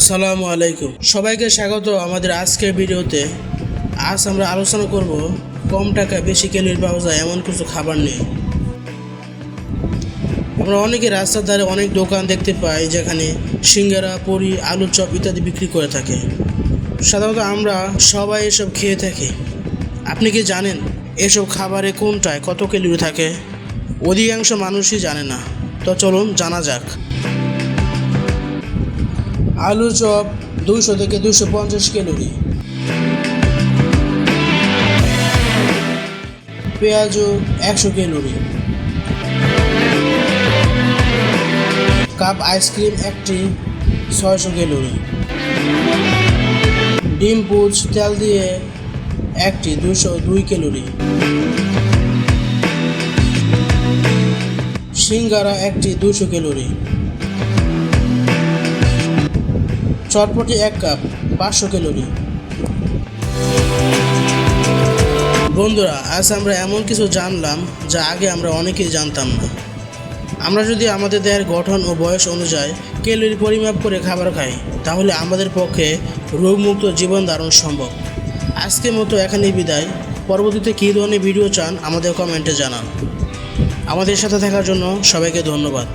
আসসালামু আলাইকুম। সবাইকে স্বাগত আমাদের আজকের ভিডিওতে। আজ আমরা আলোচনা করব কম টাকায় বেশি ক্যালোরি পাওয়া যায় এমন কিছু খাবার নিয়ে। আমরা অনেকে রাস্তার ধারে অনেক দোকান দেখতে পাই যেখানে সিঙ্গারা, পুরি আলু চপ ইত্যাদি বিক্রি করে থাকে। সাধারণত আমরা সবাই এসব খেয়ে থাকি। আপনি কি জানেন এসব খাবারে কোনটায় কত ক্যালোরি থাকে? অধিকাংশ মানুষই জানে না। তো চলুন জানা যাক। আলু চপ দুশো থেকে দুশো পঞ্চাশ ক্যালোরি। পেঁয়াজু একশো ক্যালোরি। কাপ আইসক্রিম একটি ছয়শো ক্যালোরি। ডিম পুচ তেল দিয়ে একটি দুশো দুই ক্যালোরি। সিঙ্গারা একটি দুশো ক্যালোরি। চটপটি এক কাপ, পাঁচশো ক্যালোরি। বন্ধুরা, আজ আমরা এমন কিছু জানলাম যা আগে আমরা অনেকেই জানতাম না। আমরা যদি আমাদের দেহের গঠন ও বয়স অনুযায়ী ক্যালোরি পরিমাপ করে খাবার খাই, তাহলে আমাদের পক্ষে রোগমুক্ত জীবন ধারণ সম্ভব। আজকের মতো এখানেই বিদায়। পরবর্তীতে কী ধরনের ভিডিও চান আমাদের কমেন্টে জানান। আমাদের সাথে থাকার জন্য সবাইকে ধন্যবাদ।